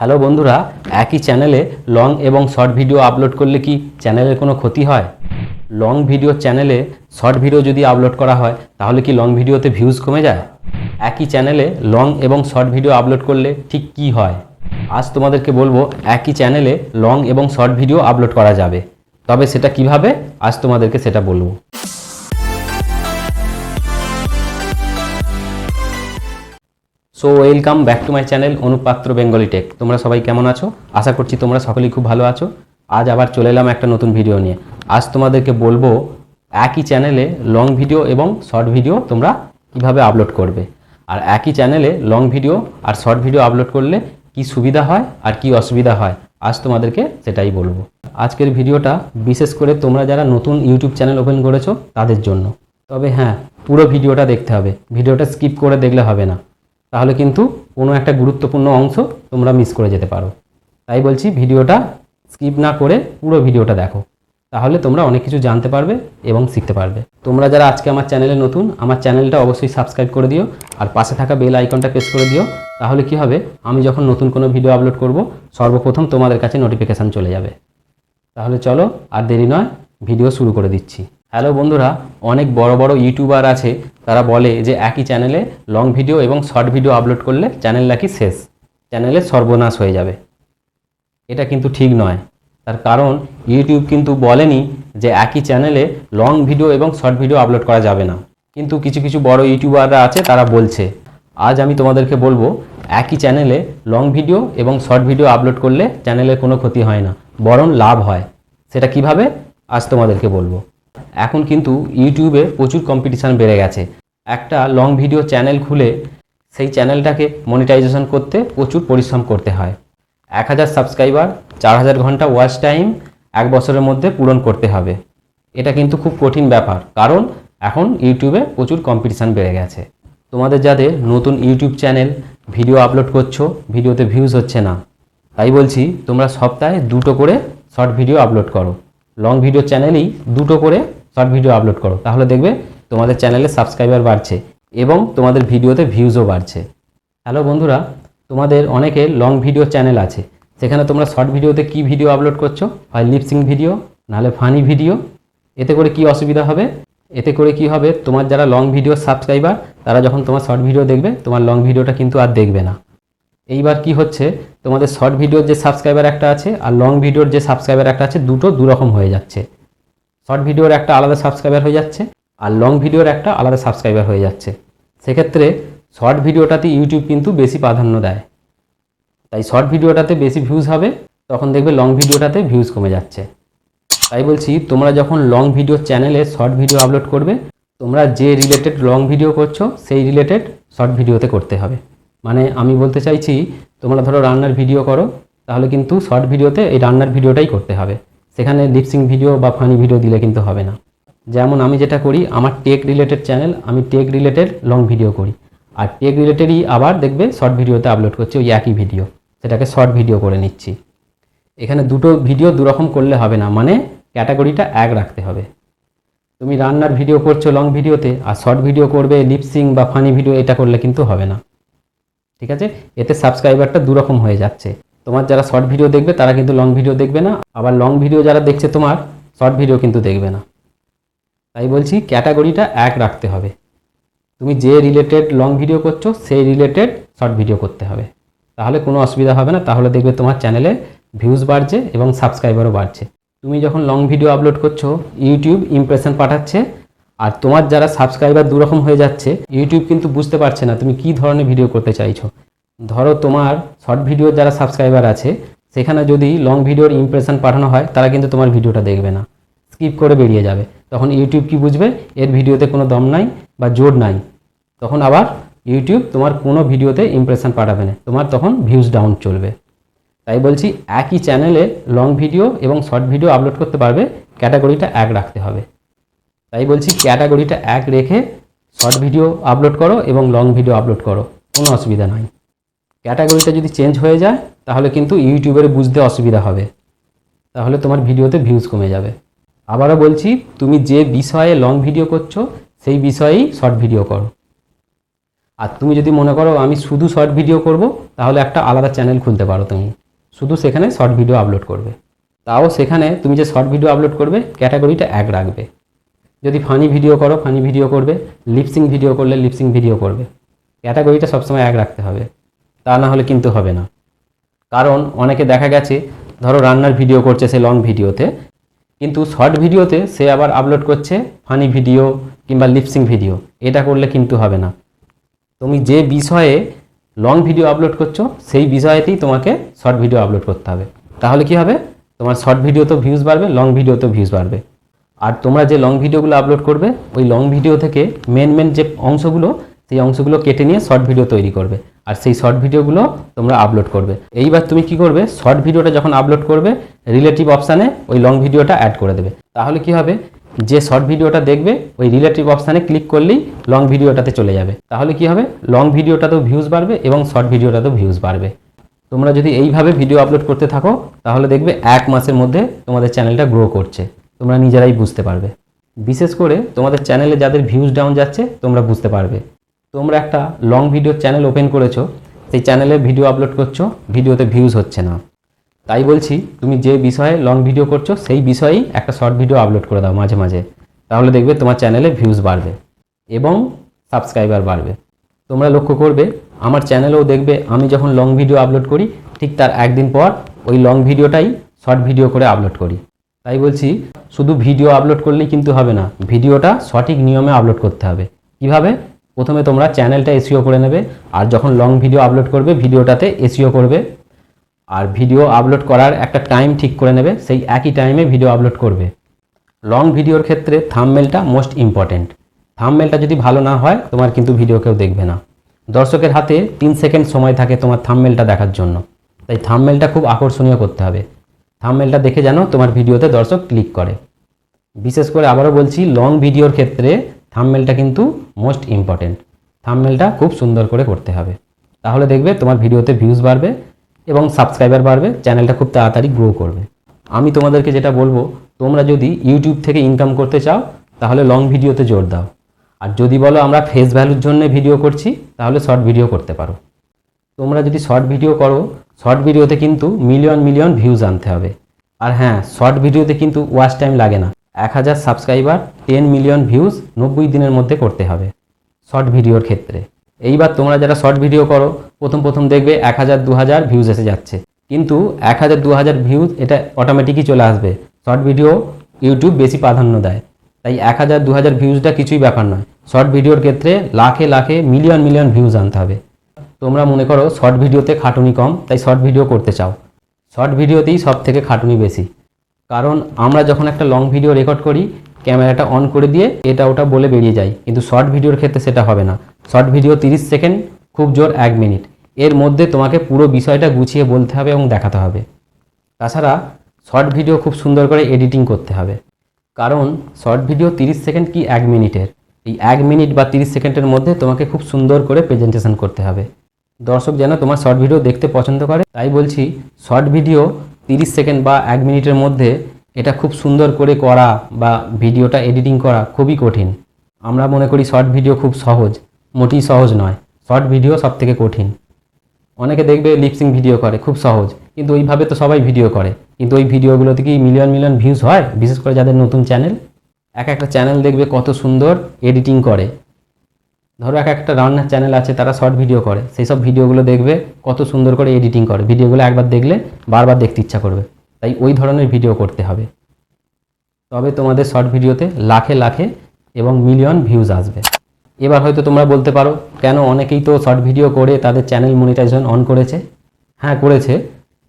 Hello বন্ধুরা, একই চ্যানেলে লং এবং শর্ট ভিডিও আপলোড করলে কি চ্যানেলের কোনো ক্ষতি হয়? লং ভিডিও চ্যানেলে শর্ট ভিডিও যদি আপলোড করা হয়, তাহলে কি লং ভিডিওতে ভিউজ কমে যায়? একই চ্যানেলে লং এবং শর্ট ভিডিও আপলোড করলে ঠিক কি হয়? আজ তোমাদেরকে বলব, একই চ্যানেলে লং এবং শর্ট ভিডিও আপলোড করা যাবে। তবে সেটা কীভাবে? আজ তোমাদেরকে সেটা বলব। So welcome back to my channel Anupatra Bengali tech তোমরা সবাই কেমন আছো? আশা করছি তোমরা সকলেই খুব ভালো আছো। আজ আবার চলে এলাম একটা নতুন ভিডিও নিয়ে। আজ তোমাদেরকে বলব, একই চ্যানেলে লং ভিডিও এবং শর্ট ভিডিও তোমরা কীভাবে আপলোড করবে? আর একই চ্যানেলে লং ভিডিও আর শর্ট ভিডিও আপলোড করলে কি সুবিধা হয় আর কি অসুবিধা হয়, আজ তোমাদেরকে সেটাই বলব। আজকের ভিডিওটা বিশেষ করে তোমরা যারা নতুন ইউটিউব চ্যানেল ওপেন করেছ, তাদের জন্য। তবে হ্যাঁ পুরো ভিডিওটা দেখতে হবে। ভিডিওটা স্কিপ করে দেখলে হবে না। তাহলে কিন্তু কোনো একটা গুরুত্বপূর্ণ অংশ তোমরা মিস করে যেতে পারো। তাই বলছি ভিডিওটা স্কিপ না করে পুরো ভিডিওটা দেখো। তাহলে তোমরা অনেক কিছু জানতে পারবে এবং শিখতে পারবে। তোমরা যারা আজকে আমার চ্যানেলে নতুন, আমার চ্যানেলটা অবশ্যই সাবস্ক্রাইব করে দিও আর পাশে থাকা বেল আইকনটা প্রেস করে দিও। তাহলে কি হবে? আমি যখন নতুন কোনো ভিডিও আপলোড করব, সর্বপ্রথম তোমাদের কাছে নোটিফিকেশান চলে যাবে। তাহলে চলো আর দেরি নয় ভিডিও শুরু করে দিচ্ছি। হ্যালো বন্ধুরা, অনেক বড় বড় ইউটিউবার আছে, তারা বলে যে একই চ্যানেলে লং ভিডিও এবং শর্ট ভিডিও আপলোড করলে চ্যানেল নাকি শেষ চ্যানেলের সর্বনাশ হয়ে যাবে। এটা কিন্তু ঠিক নয়। তার কারণ ইউটিউব কিন্তু বলেনি যে একই চ্যানেলে লং ভিডিও এবং শর্ট ভিডিও আপলোড করা যাবে না। কিন্তু কিছু কিছু বড় ইউটিউবাররা আছে, তারা বলছে, আজ আমি তোমাদেরকে বলব, একই চ্যানেলে লং ভিডিও এবং শর্ট ভিডিও আপলোড করলে চ্যানেলের কোনো ক্ষতি হয় না, বরং লাভ হয়। সেটা কীভাবে? আজ তোমাদেরকে বলব। এখন কিন্তু ইউটিউবে প্রচুর কম্পিটিশান বেড়ে গেছে। একটা লং ভিডিও চ্যানেল খুলে সেই চ্যানেলটাকে মনিটাইজেশন করতে প্রচুর পরিশ্রম করতে হয়। এক হাজার সাবস্ক্রাইবার চার হাজার ঘণ্টা ওয়াচ টাইম এক বছরের মধ্যে পূরণ করতে হবে। এটা কিন্তু খুব কঠিন ব্যাপার, কারণ এখন ইউটিউবে প্রচুর কম্পিটিশান বেড়ে গেছে। তোমাদের যাদের নতুন ইউটিউব চ্যানেল ভিডিও আপলোড করছ ভিডিওতে ভিউজ হচ্ছে না, তাই বলছি তোমরা সপ্তাহে দুটো করে শর্ট ভিডিও আপলোড করো। লং ভিডিও চ্যানেলেই দুটো করে শর্ট ভিডিও আপলোড করো। তাহলে দেখবে তোমাদের চ্যানেলে সাবস্ক্রাইবার বাড়ছে এবং তোমাদের ভিডিওতে ভিউজও বাড়ছে। হ্যালো বন্ধুরা, তোমাদের অনেকে লং ভিডিও চ্যানেল আছে। সেখানে তোমরা শর্ট ভিডিওতে কি ভিডিও আপলোড করছ? হয় লিপসিং ভিডিও নাহলে ফানি ভিডিও এতে করে কি অসুবিধা হবে? এতে করে কি হবে? তোমার যারা লং ভিডিও সাবস্ক্রাইবার তারা যখন তোমার শর্ট ভিডিও দেখবে, তোমার লং ভিডিওটা কিন্তু আর দেখবে না। এইবার কি হচ্ছে? তোমাদের শর্ট ভিডিওর যে সাবস্ক্রাইবার একটা আছে আর লং ভিডিওর যে সাবস্ক্রাইবার একটা আছে, দুটো দুরকম হয়ে যাচ্ছে। শর্ট ভিডিওর একটা আলাদা সাবস্ক্রাইবার হয়ে যাচ্ছে আর লং ভিডিওর একটা আলাদা সাবস্ক্রাইবার হয়ে যাচ্ছে। সেক্ষেত্রে শর্ট ভিডিওটাতে ইউটিউব কিন্তু বেশি প্রাধান্য দেয়। তাই শর্ট ভিডিওটাতে বেশি ভিউজ হবে, তখন দেখবে লং ভিডিওটাতে ভিউজ কমে যাচ্ছে। তাই বলছি, তোমরা যখন লং ভিডিও চ্যানেলে শর্ট ভিডিও আপলোড করবে, তোমরা যে রিলেটেড লং ভিডিও করছ, সেই রিলেটেড শর্ট ভিডিওতে করতে হবে। মানে আমি বলতে চাইছি, তোমরা ধরো রান্নার ভিডিও করো, তাহলে কিন্তু শর্ট ভিডিওতে এই রান্নার ভিডিওটাই করতে হবে। সেখানে লিপসিং ভিডিও বা ফানি ভিডিও দিলে কিন্তু হবে না। যেমন আমি যেটা করি, আমার টেক রিলেটেড চ্যানেল আমি টেক রিলেটেড লং ভিডিও করি। আর টেক রিলেটেডই আবার দেখবে শর্ট ভিডিওতে আপলোড করছি ওই একই ভিডিও সেটাকে শর্ট ভিডিও করে নিচ্ছি। এখানে দুটো ভিডিও দুরকম করলে হবে না মানে ক্যাটাগরিটা এক রাখতে হবে। তুমি রান্নার ভিডিও করছ লং ভিডিওতে আর শর্ট ভিডিও করবে লিপসিং বা ফানি ভিডিও এটা করলে কিন্তু হবে না। ঠিক আছে? এতে সাবস্ক্রাইবারটা দুরকম হয়ে যাচ্ছে। তোমার যারা শর্ট ভিডিও দেখবে, তারা কিন্তু লং ভিডিও দেখবে না। আবার লং ভিডিও যারা দেখছে তোমার শর্ট ভিডিও কিন্তু দেখবে না। তাই বলছি ক্যাটাগরিটা এক রাখতে হবে। তুমি যে রিলেটেড লং ভিডিও করছ, সেই রিলেটেড শর্ট ভিডিও করতে হবে। তাহলে কোনো অসুবিধা হবে না। তাহলে দেখবে তোমার চ্যানেলে ভিউজ বাড়ছে এবং সাবস্ক্রাইবারও বাড়ছে। তুমি যখন লং ভিডিও আপলোড করছ ইউটিউব ইমপ্রেশন পাঠাচ্ছে আর তোমার যারা সাবস্ক্রাইবার দুরকম হয়ে যাচ্ছে ইউটিউব কিন্তু বুঝতে পারছে না তুমি কী ধরনের ভিডিও করতে চাইছো। ধরো তোমার শর্ট ভিডিওর যারা সাবস্ক্রাইবার আছে, সেখানে যদি লং ভিডিওর ইমপ্রেশন পাঠানো হয়, তারা কিন্তু তোমার ভিডিওটা দেখবে না। স্কিপ করে বেরিয়ে যাবে। তখন ইউটিউব কি বুঝবে? এর ভিডিওতে কোনো দম নাই বা জোর নাই। তখন আবার ইউটিউব তোমার কোনো ভিডিওতে ইমপ্রেশন পাঠাবে না। তোমার তখন ভিউজ ডাউন চলবে। তাই বলছি, একই চ্যানেলে লং ভিডিও এবং শর্ট ভিডিও আপলোড করতে পারবে ক্যাটাগরিটা এক রাখতে হবে। তাই বলছি ক্যাটাগরিটা এক রেখে শর্ট ভিডিও আপলোড করো এবং লং ভিডিও আপলোড করো, কোনো অসুবিধা নাই। ক্যাটাগরিটা যদি চেঞ্জ হয়ে যায়, তাহলে কিন্তু ইউটিউবের বুঝতে অসুবিধা হবে। তাহলে তোমার ভিডিওতে ভিউজ কমে যাবে। আবারও বলছি, তুমি যে বিষয়ে লং ভিডিও করছ, সেই বিষয়েই শর্ট ভিডিও করো। আর তুমি যদি মনে করো আমি শুধু শর্ট ভিডিও করব, তাহলে একটা আলাদা চ্যানেল খুলতে পারো তুমি। শুধু সেখানে শর্ট ভিডিও আপলোড করবে। তাও সেখানে তুমি যে শর্ট ভিডিও আপলোড করবে, ক্যাটাগরিটা এক রাখবে। যদি ফানি ভিডিও করো ফানি ভিডিও করবে। লিপসিং ভিডিও করলে লিপসিং ভিডিও করবে। ক্যাটাগরিটা সবসময় এক রাখতে হবে। তা না হলে কিন্তু হবে না। কারণ অনেকে দেখা গেছে, ধরো রান্নার ভিডিও করছে সে লং ভিডিওতে কিন্তু শর্ট ভিডিওতে সে আবার আপলোড করছে ফানি ভিডিও কিংবা লিপসিং ভিডিও এটা করলে কিন্তু হবে না। তুমি যে বিষয়ে লং ভিডিও আপলোড করছ, সেই বিষয়েতেই তোমাকে শর্ট ভিডিও আপলোড করতে হবে। তাহলে কি হবে? তোমার শর্ট ভিডিওতেও ভিউজ বাড়বে লং ভিডিওতেও ভিউজ বাড়বে। আর তোমরা যে লং ভিডিওগুলো আপলোড করবে, ওই লং ভিডিও থেকে মেন মেন যে অংশগুলো, সেই অংশগুলো কেটে নিয়ে শর্ট ভিডিও তৈরি করবে। আর সেই শর্ট ভিডিওগুলো তোমরা আপলোড করবে। এইবার তুমি কি করবে? শর্ট ভিডিওটা যখন আপলোড করবে রিলেটিভ অপশানে ওই লং ভিডিওটা অ্যাড করে দেবে। তাহলে কি হবে? যে শর্ট ভিডিওটা দেখবে, ওই রিলেটিভ অপশানে ক্লিক করলেই লং ভিডিওটাতে চলে যাবে। তাহলে কি হবে? লং ভিডিওটাতেও ভিউজ বাড়বে এবং শর্ট ভিডিওটাতেও ভিউজ বাড়বে। তোমরা যদি এইভাবে ভিডিও আপলোড করতে থাকো, তাহলে দেখবে এক মাসের মধ্যে তোমাদের চ্যানেলটা গ্রো করছে। তোমরা নিজেরাই বুঝতে পারবে। বিশেষ করে তোমাদের চ্যানেলে যাদের ভিউজ ডাউন যাচ্ছে, তোমরা বুঝতে পারবে। তোমরা একটা লং ভিডিও চ্যানেল ওপেন করেছ, সেই চ্যানেলে ভিডিও আপলোড করছ ভিডিওতে ভিউজ হচ্ছে না। তাই বলছি, তুমি যে বিষয়ে লং ভিডিও করছ, সেই বিষয়েই একটা শর্ট ভিডিও আপলোড করে দাও মাঝে মাঝে। তাহলে দেখবে তোমার চ্যানেলে ভিউজ বাড়বে এবং সাবস্ক্রাইবার বাড়বে। তোমরা লক্ষ্য করবে, আমার চ্যানেলেও দেখবে, আমি যখন লং ভিডিও আপলোড করি, ঠিক তার একদিন পর ওই লং ভিডিওটাই শর্ট ভিডিও করে আপলোড করি। তাই বলছি শুধু ভিডিও আপলোড করলেই কিন্তু হবে না, ভিডিওটা সঠিক নিয়মে আপলোড করতে হবে। কীভাবে? প্রথমে তোমরা চ্যানেলটা এসিও করে নেবে, আর যখন লং ভিডিও আপলোড করবে, ভিডিওটাতে এসিও করবে। আর ভিডিও আপলোড করার একটা টাইম ঠিক করে নেবে, সেই একই টাইমে ভিডিও আপলোড করবে। লং ভিডিওর ক্ষেত্রে থামমেলটা মোস্ট ইম্পর্ট্যান্ট থামমেলটা যদি ভালো না হয়, তোমার কিন্তু ভিডিও কেউ দেখবে না। দর্শকের হাতে তিন সেকেন্ড সময় থাকে তোমার থামমেলটা দেখার জন্য। তাই থামমেলটা খুব আকর্ষণীয় করতে হবে। থামমেলটা দেখে যেন তোমার ভিডিওতে দর্শক ক্লিক করে। বিশেষ করে আবারও বলছি লং ভিডিওর ক্ষেত্রে থামমেলটা কিন্তু মোস্ট ইম্পর্ট্যান্ট থামমেলটা খুব সুন্দর করে করতে হবে। তাহলে দেখবে তোমার ভিডিওতে ভিউজ বাড়বে এবং সাবস্ক্রাইবার বাড়বে চ্যানেলটা খুব তাড়াতাড়ি গ্রো করবে। আমি তোমাদেরকে যেটা বলব, তোমরা যদি ইউটিউব থেকে ইনকাম করতে চাও, তাহলে লং ভিডিওতে জোর দাও। আর যদি বলো আমরা ফেস ভ্যালুর জন্য ভিডিও করছি, তাহলে শর্ট ভিডিও করতে পারো। তোমরা যদি শর্ট ভিডিও করো শর্ট ভিডিওতে কিন্তু মিলিয়ন মিলিয়ন ভিউজ আনতে হবে। আর হ্যাঁ শর্ট ভিডিওতে কিন্তু ওয়াচ টাইম লাগে না। এক হাজার সাবস্ক্রাইবার, টেন মিলিয়ন ভিউজ নব্বই দিনের মধ্যে করতে হবে শর্ট ভিডিওর ক্ষেত্রে। এইবার তোমরা যারা শর্ট ভিডিও করো, প্রথম প্রথম দেখবে এক হাজার, দু হাজার ভিউজ এসে যাচ্ছে। কিন্তু এক হাজার, দু হাজার ভিউজ এটা অটোমেটিকই চলে আসবে। শর্ট ভিডিও ইউটিউব বেশি প্রাধান্য দেয়। তাই এক হাজার, দু হাজার ভিউজটা কিছুই ব্যাপার নয়। শর্ট ভিডিওর ক্ষেত্রে লাখে লাখে মিলিয়ন মিলিয়ন ভিউজ আনতে হবে। তোমরা মনে করো শর্ট ভিডিওতে খাটুনি কম, তাই শর্ট ভিডিও করতে চাও। শর্ট ভিডিওতেই সব থেকে খাটুনি বেশি। কারণ আমরা যখন একটা লং ভিডিও রেকর্ড করি, ক্যামেরাটা অন করে দিয়ে এটা ওটা বলে বেরিয়ে যায়। কিন্তু শর্ট ভিডিওর ক্ষেত্রে সেটা হবে না। শর্ট ভিডিও তিরিশ সেকেন্ড খুব জোর এক মিনিট এর মধ্যে তোমাকে পুরো বিষয়টা গুছিয়ে বলতে হবে এবং দেখাতে হবে। তাছাড়া শর্ট ভিডিও খুব সুন্দর করে এডিটিং করতে হবে। কারণ শর্ট ভিডিও তিরিশ সেকেন্ড কি এক মিনিটের এই এক মিনিট বা তিরিশ সেকেন্ডের মধ্যে তোমাকে খুব সুন্দর করে প্রেজেন্টেশন করতে হবে। দর্শক যেন তোমার শর্ট ভিডিও দেখতে পছন্দ করে, তাই বলছি শর্ট ভিডিও তিরিশ সেকেন্ড বা এক মিনিটের মধ্যে এটা খুব সুন্দর করে করা বা ভিডিওটা এডিটিং করা খুবই কঠিন। আমরা মনে করি শর্ট ভিডিও খুব সহজ, মোটেই সহজ নয়। শর্ট ভিডিও সব থেকে কঠিন। অনেকে দেখবে লিপসিং ভিডিও করে, খুব সহজ। কিন্তু ওইভাবে তো সবাই ভিডিও করে। কিন্তু ওই ভিডিওগুলোতে কি মিলিয়ন মিলিয়ন ভিউজ হয়, বিশেষ করে যাদের নতুন চ্যানেল এক একটা চ্যানেল দেখবে কত সুন্দর এডিটিং করে। ধরো এক একটা রান্নার চ্যানেল আছে, তারা শর্ট ভিডিও করে। সেই সব ভিডিওগুলো দেখবে, কত সুন্দর করে এডিটিং করে। ভিডিওগুলো একবার দেখলে বারবার দেখতে ইচ্ছা করবে। তাই ওই ধরনের ভিডিও করতে হবে। তবে তোমাদের শর্ট ভিডিওতে লাখে লাখে এবং মিলিয়ন ভিউজ আসবে। এবার হয়তো তোমরা বলতে পারো, কেন অনেকেই তো শর্ট ভিডিও করে, তাদের চ্যানেল মনিটাইজেশন অন করেছে? হ্যাঁ করেছে,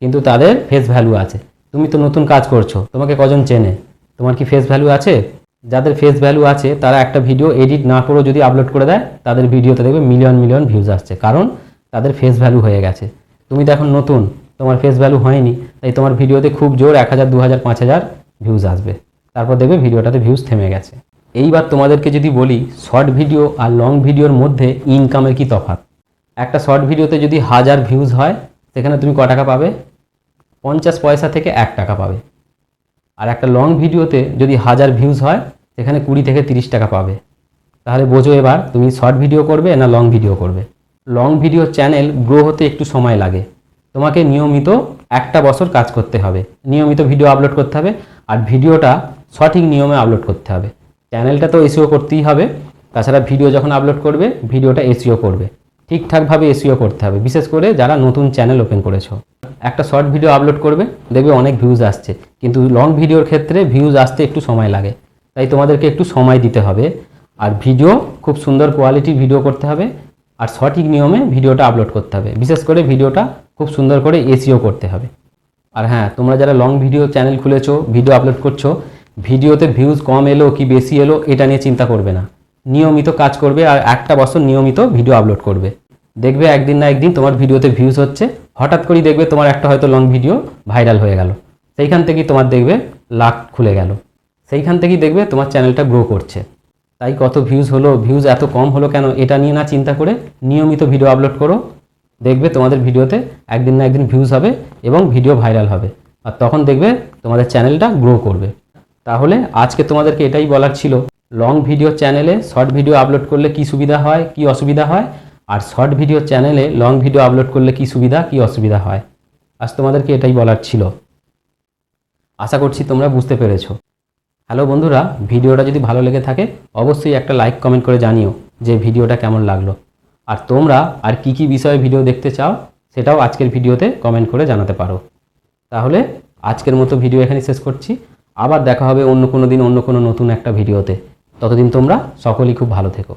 কিন্তু তাদের ফেস ভ্যালু আছে। তুমি তো নতুন কাজ করছ, তোমাকে কজন চেনে? তোমার কি ফেস ভ্যালু আছে? যাদের ফেস ভ্যালু আছে, তারা একটা ভিডিও এডিট না করেও যদি আপলোড করে দেয়, তাদের ভিডিওতে দেখবে মিলিয়ন মিলিয়ন ভিউজ আসছে। কারণ তাদের ফেস ভ্যালু হয়ে গেছে। তুমি তো এখন নতুন, তোমার ফেস ভ্যালু হয়নি, তাই তোমার ভিডিওতে খুব জোর এক হাজার, দু হাজার, পাঁচ হাজার ভিউজ আসবে। তারপর দেখবে ভিডিওটাতে ভিউজ থেমে গেছে। এইবার তোমাদেরকে যদি বলি শর্ট ভিডিও আর লং ভিডিওর মধ্যে ইনকামের কি তফাত একটা শর্ট ভিডিওতে যদি হাজার ভিউজ হয়, সেখানে তুমি ক টাকা পাবে? পঞ্চাশ পয়সা থেকে এক টাকা পাবে। আর একটা লং ভিডিওতে যদি হাজার ভিউজ হয় সেখানে কুড়ি থেকে তিরিশ টাকা পাবে। তাহলে বোঝো এবার তুমি শর্ট ভিডিও করবে না লং ভিডিও করবে। লং ভিডিও চ্যানেল গ্রো হতে একটু সময় লাগে। তোমাকে নিয়মিত একটা বছর কাজ করতে হবে। নিয়মিত ভিডিও আপলোড করতে হবে আর ভিডিওটা সঠিক নিয়মে আপলোড করতে হবে। চ্যানেলটা তো এসিও করতেই হবে। তাছাড়া ভিডিও যখন আপলোড করবে, ভিডিওটা এসিও করবে। ঠিকঠাকভাবে এসিও করতে হবে। বিশেষ করে যারা নতুন চ্যানেল ওপেন করেছ। একটা শর্ট ভিডিও আপলোড করবে, দেখবে অনেক ভিউজ আসছে। কিন্তু লং ভিডিওর ক্ষেত্রে ভিউজ আসতে একটু সময় লাগে। তাই তোমাদেরকে একটু সময় দিতে হবে। আর ভিডিও, খুব সুন্দর কোয়ালিটির ভিডিও করতে হবে। আর সঠিক নিয়মে ভিডিওটা আপলোড করতে হবে। বিশেষ করে ভিডিওটা খুব সুন্দর করে এসিও করতে হবে। আর হ্যাঁ তোমরা যারা লং ভিডিও চ্যানেল খুলেছো ভিডিও আপলোড করছ, ভিডিওতে ভিউজ কম এলো কি বেশি এলো, এটা নিয়ে চিন্তা করবে না। নিয়মিত কাজ করবে আর একটা বছর নিয়মিত ভিডিও আপলোড করবে। দেখবে একদিন না একদিন তোমার ভিডিওতে ভিউজ হচ্ছে। হঠাৎ করেই দেখবে তোমার একটা হয়তো লং ভিডিও ভাইরাল হয়ে গেল। সেইখান থেকেই তোমার দেখবে লাখ খুলে গেল। সেইখান থেকেই দেখবে তোমার চ্যানেলটা গ্রো করছে। তাই কত ভিউজ হলো ভিউজ এত কম হলো কেন, এটা নিয়ে না চিন্তা করে নিয়মিত ভিডিও আপলোড করো। দেখবে তোমাদের ভিডিওতে একদিন না একদিন ভিউজ হবে এবং ভিডিও ভাইরাল হবে। আর তখন দেখবে তোমাদের চ্যানেলটা গ্রো করবে। তাহলে আজকে তোমাদেরকে এটাই বলার ছিল লং ভিডিও চ্যানেলে শর্ট ভিডিও আপলোড করলে কি সুবিধা হয়, কি অসুবিধা হয়? আর শর্ট ভিডিও চ্যানেলে লং ভিডিও আপলোড করলে কি সুবিধা, কি অসুবিধা হয়? আজ তোমাদেরকে এটাই বলার ছিল। আশা করছি তোমরা বুঝতে পেরেছ। হ্যালো বন্ধুরা, ভিডিওটা যদি ভালো লেগে থাকে, অবশ্যই একটা লাইক কমেন্ট করে জানিও যে ভিডিওটা কেমন লাগল। আর তোমরা আর কি কি বিষয়ে ভিডিও দেখতে চাও, সেটাও আজকের ভিডিওতে কমেন্ট করে জানাতে পারো। তাহলে আজকের মতো ভিডিও এখানে শেষ করছি। আবার দেখা হবে অন্য কোনো দিন অন্য কোনো নতুন একটা ভিডিওতে। ততদিন তোমরা সকলেই খুব ভালো থেকো।